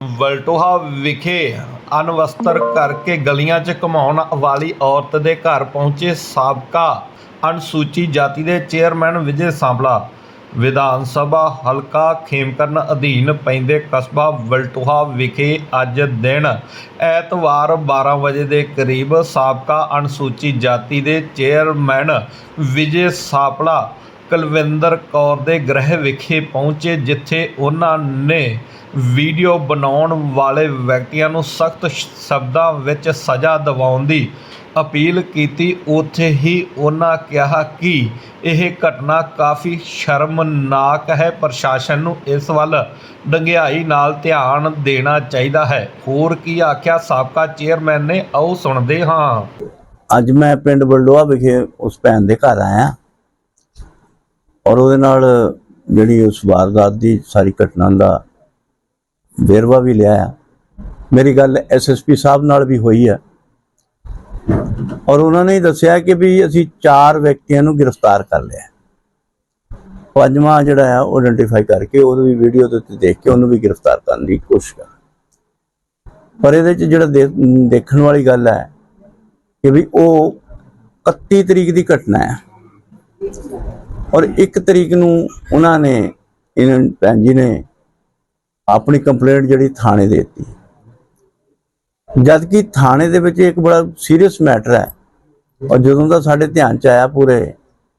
ਵਲਟੋਹਾ ਵਿਖੇ ਅਣਵਸਤਰ ਕਰਕੇ ਗਲੀਆਂ 'ਚ ਘੁੰਮਾਉਣ ਵਾਲੀ ਔਰਤ ਦੇ ਘਰ ਪਹੁੰਚੇ ਸਾਬਕਾ ਅਨੁਸੂਚੀ ਜਾਤੀ ਦੇ ਚੇਅਰਮੈਨ ਵਿਜੇ ਸਾਂਪਲਾ ਵਿਧਾਨ ਸਭਾ ਹਲਕਾ ਖੇਮਕਰਨ ਅਧੀਨ ਪੈਂਦੇ ਕਸਬਾ ਵਲਟੋਹਾ ਵਿਖੇ ਅੱਜ ਦਿਨ ਐਤਵਾਰ 12 ਵਜੇ ਦੇ ਕਰੀਬ ਸਾਬਕਾ ਅਨੁਸੂਚੀ ਜਾਤੀ ਦੇ ਚੇਅਰਮੈਨ ਵਿਜੇ ਸਾਂਪਲਾ ਕੁਲਵਿੰਦਰ ਕੌਰ ਦੇ ਗ੍ਰਹਿ ਵਿਖੇ ਪਹੁੰਚੇ, ਜਿੱਥੇ ਉਹਨਾਂ ਨੇ ਵੀਡੀਓ ਬਣਾਉਣ ਵਾਲੇ ਵਿਅਕਤੀਆਂ ਨੂੰ ਸਖਤ ਸ਼ਬਦਾਂ ਵਿੱਚ ਸਜ਼ਾ ਦਿਵਾਉਣ ਦੀ ਅਪੀਲ ਕੀਤੀ। ਉੱਥੇ ਹੀ ਉਹਨਾਂ ਕਿਹਾ ਕਿ ਇਹ ਘਟਨਾ ਕਾਫੀ ਸ਼ਰਮਨਾਕ ਹੈ। ਪ੍ਰਸ਼ਾਸਨ ਨੂੰ ਇਸ ਵੱਲ ਡੰਗਿਆਈ ਨਾਲ ਧਿਆਨ ਦੇਣਾ ਚਾਹੀਦਾ ਹੈ। ਹੋਰ ਕੀ ਆਖਿਆ? ਸਾਬਕਾ ਚੇਅਰਮੈਨ ਨੇ, ਆਓ ਸੁਣਦੇ ਹਾਂ। ਅੱਜ ਮੈਂ ਪਿੰਡ ਬਲਡੋਆ ਵਿਖੇ ਉਸ ਭੈਣ ਦੇ ਘਰ ਆਇਆ। ਔਰ ਉਹਦੇ ਨਾਲ ਜਿਹੜੀ ਉਸ ਵਾਰਦਾਤ ਦੀ ਸਾਰੀ ਘਟਨਾ ਦਾ ਵੇਰਵਾ ਵੀ ਲਿਆ ਹੈ। ਮੇਰੀ ਗੱਲ ਐਸਐਸਪੀ ਸਾਹਿਬ ਨਾਲ ਵੀ ਹੋਈ ਹੈ ਔਰ ਉਹਨਾਂ ਨੇ ਦੱਸਿਆ ਕਿ ਵੀ ਅਸੀਂ ਚਾਰ ਵਿਅਕਤੀਆਂ ਨੂੰ ਗ੍ਰਿਫਤਾਰ ਕਰ ਲਿਆ। ਪੰਜਵਾਂ ਜਿਹੜਾ ਆ, ਉਹ ਆਇਡੈਂਟੀਫਾਈ ਕਰਕੇ ਉਹਨੂੰ ਵੀ ਵੀਡੀਓ ਦੇ ਉੱਤੇ ਦੇਖ ਕੇ ਉਹਨੂੰ ਵੀ ਗ੍ਰਿਫਤਾਰ ਕਰਨ ਦੀ ਕੋਸ਼ਿਸ਼ ਕਰ। ਪਰ ਇਹਦੇ ਚ ਜਿਹੜਾ ਦੇ- ਦੇਖਣ ਵਾਲੀ ਗੱਲ ਹੈ ਕਿ ਵੀ ਉਹ 31 ਤਰੀਕ ਦੀ ਘਟਨਾ ਹੈ ਔਰ 1 ਤਰੀਕ ਨੂੰ ਉਹਨਾਂ ਨੇ, ਇਹਨਾਂ ਭੈਣ ਜੀ ਨੇ ਆਪਣੀ ਕੰਪਲੇਂਟ ਜਿਹੜੀ ਥਾਣੇ ਦੇ ਦਿੱਤੀ। ਜਦ ਕਿ ਥਾਣੇ ਦੇ ਵਿੱਚ ਇੱਕ ਬੜਾ ਸੀਰੀਅਸ ਮੈਟਰ ਹੈ, ਔਰ ਜਦੋਂ ਦਾ ਸਾਡੇ ਧਿਆਨ ਚ ਆਇਆ ਪੂਰੇ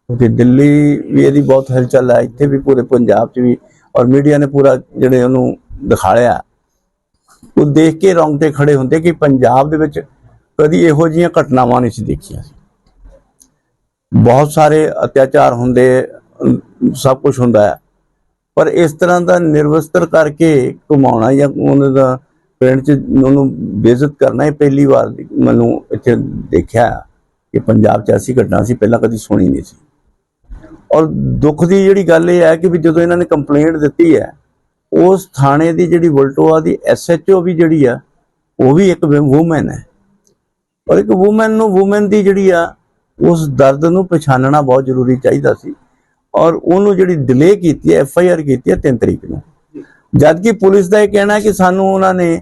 ਕਿ ਦਿੱਲੀ ਵੀ ਇਹਦੀ ਬਹੁਤ ਹਲਚਲ ਹੈ, ਇੱਥੇ ਵੀ ਪੂਰੇ ਪੰਜਾਬ 'ਚ ਵੀ, ਔਰ ਮੀਡੀਆ ਨੇ ਪੂਰਾ ਜਿਹੜੇ ਉਹਨੂੰ ਦਿਖਾਇਆ ਉਹ ਦੇਖ ਕੇ ਰੌਂਗਟੇ ਖੜੇ ਹੁੰਦੇ ਕਿ ਪੰਜਾਬ ਦੇ ਵਿੱਚ ਕਦੀ ਇਹੋ ਜਿਹੀਆਂ ਘਟਨਾਵਾਂ ਨਹੀਂ ਸੀ ਦੇਖੀਆਂ। ਸੀ ਬਹੁਤ ਸਾਰੇ ਅਤਿਆਚਾਰ ਹੁੰਦੇ, ਸਭ ਕੁਝ ਹੁੰਦਾ ਹੈ। ਪਰ ਇਸ ਤਰ੍ਹਾਂ ਦਾ ਨਿਰਵਸਤਰ ਕਰਕੇ ਘੁਮਾਉਣਾ ਜਾਂ ਉਹਨਾਂ ਦਾ ਪਿੰਡ 'ਚ ਉਹਨੂੰ ਬੇਇੱਜ਼ਤ ਕਰਨਾ ਇਹ ਪਹਿਲੀ ਵਾਰ ਮੈਨੂੰ ਇੱਥੇ ਦੇਖਿਆ ਕਿ ਪੰਜਾਬ 'ਚ ਐਸੀ ਘਟਨਾ ਸੀ, ਪਹਿਲਾਂ ਕਦੀ ਸੁਣੀ ਨਹੀਂ ਸੀ। ਔਰ ਦੁੱਖ ਦੀ ਜਿਹੜੀ ਗੱਲ ਇਹ ਹੈ ਕਿ ਵੀ ਜਦੋਂ ਇਹਨਾਂ ਨੇ ਕੰਪਲੇਂਟ ਦਿੱਤੀ ਹੈ, ਉਸ ਥਾਣੇ ਦੀ ਜਿਹੜੀ ਵਲਟੋਆ ਦੀ ਐਸਐਚਓ ਵੀ ਜਿਹੜੀ ਆ, ਉਹ ਵੀ ਇੱਕ ਵੂਮਨ ਹੈ। ਔਰ ਇੱਕ ਵੂਮਨ ਨੂੰ ਵੂਮਨ ਦੀ ਜਿਹੜੀ ਆ ਉਸ ਦਰਦ ਨੂੰ ਪਛਾਣਨਾ ਬਹੁਤ ਜ਼ਰੂਰੀ ਚਾਹੀਦਾ ਸੀ ਔਰ ਉਹਨੂੰ ਜਿਹੜੀ ਡਿਲੇ ਕੀਤੀ ਹੈ ਐਫ ਆਈ ਆਰ ਕੀਤੀ ਹੈ 3 ਤਰੀਕ ਨੂੰ। ਜਦ ਕਿ ਪੁਲਿਸ ਦਾ ਇਹ ਕਹਿਣਾ ਕਿ ਸਾਨੂੰ ਉਹਨਾਂ ਨੇ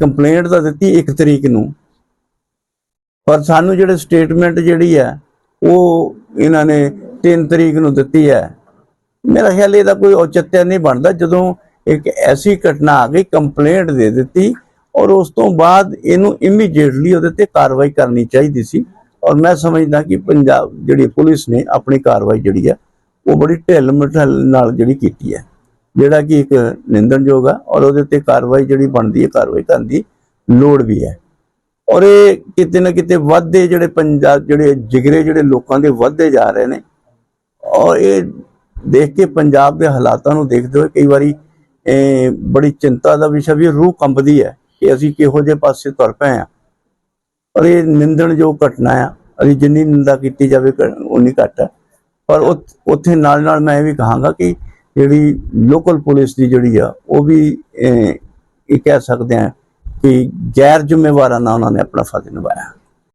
ਕੰਪਲੇਂਟ ਤਾਂ ਦਿੱਤੀ 1 ਤਰੀਕ ਨੂੰ, ਪਰ ਸਾਨੂੰ ਜਿਹੜੇ ਸਟੇਟਮੈਂਟ ਜਿਹੜੀ ਹੈ, ਉਹ ਇਹਨਾਂ ਨੇ 3 ਤਰੀਕ ਨੂੰ ਦਿੱਤੀ ਹੈ। ਮੇਰਾ ਖਿਆਲ ਇਹਦਾ ਕੋਈ ਔਚਿੱਤਿਆ ਨਹੀਂ ਬਣਦਾ। ਜਦੋਂ ਇੱਕ ਐਸੀ ਘਟਨਾ ਆ ਗਈ ਕੰਪਲੇਂਟ ਦੇ ਦਿੱਤੀ ਔਰ ਉਸ ਤੋਂ ਬਾਅਦ ਇਹਨੂੰ ਇਮੀਡੀਏਟਲੀ ਉਹਦੇ ਤੇ ਕਾਰਵਾਈ ਕਰਨੀ ਚਾਹੀਦੀ ਸੀ। ਔਰ ਮੈਂ ਸਮਝਦਾ ਕਿ ਪੰਜਾਬ ਜਿਹੜੀ ਪੁਲਿਸ ਨੇ ਆਪਣੀ ਕਾਰਵਾਈ ਜਿਹੜੀ ਹੈ ਉਹ ਬੜੀ ਢਿੱਲ ਮਠਲ ਨਾਲ ਜਿਹੜੀ ਕੀਤੀ ਹੈ। ਜਿਹੜਾ ਕਿ ਇੱਕ ਨਿੰਦਣਯੋਗ ਆ ਔਰ ਉਹਦੇ ਤੇ ਕਾਰਵਾਈ ਜਿਹੜੀ ਬਣਦੀ ਹੈ, ਕਾਰਵਾਈ ਕਰਨ ਦੀ ਲੋੜ ਵੀ ਹੈ। ਔਰ ਇਹ ਕਿਤੇ ਨਾ ਕਿਤੇ ਵੱਧਦੇ ਜਿਹੜੇ ਪੰਜਾਬ, ਜਿਹੜੇ ਜਿਗਰੇ ਜਿਹੜੇ ਲੋਕਾਂ ਦੇ ਵੱਧਦੇ ਜਾ ਰਹੇ ਨੇ, ਔਰ ਇਹ ਦੇਖ ਕੇ ਪੰਜਾਬ ਦੇ ਹਾਲਾਤਾਂ ਨੂੰ ਦੇਖਦੇ ਹੋਏ ਕਈ ਵਾਰੀ, ਇਹ ਬੜੀ ਚਿੰਤਾ ਦਾ ਵਿਸ਼ਾ ਵੀ ਰੂਹ ਕੰਬਦੀ ਹੈ ਕਿ ਅਸੀਂ ਕਿਹੋ ਜਿਹੇ ਪਾਸੇ ਤੁਰ ਪਏ ਆ ਔਰ ਇਹ ਨਿੰਦਣ ਜੋ ਘਟਨਾ ਆ, ਅਸੀਂ ਜਿੰਨੀ ਨਿੰਦਾ ਕੀਤੀ ਜਾਵੇ ਉਨੀ ਘੱਟ ਹੈ ਪਰ ਉੱਥੇ ਨਾਲ ਨਾਲ ਮੈਂ ਇਹ ਵੀ ਕਹਾਂਗਾ ਕਿ ਜਿਹੜੀ ਲੋਕਲ ਪੁਲਿਸ ਦੀ ਜਿਹੜੀ ਆ, ਉਹ ਵੀ ਇਹ ਇਹ ਕਹਿ ਸਕਦੇ ਆ ਕਿ ਗੈਰ ਜ਼ਿੰਮੇਵਾਰਾਨਾ ਉਹਨਾਂ ਨੇ ਆਪਣਾ ਫਰਜ਼ ਨਿਭਾਇਆ।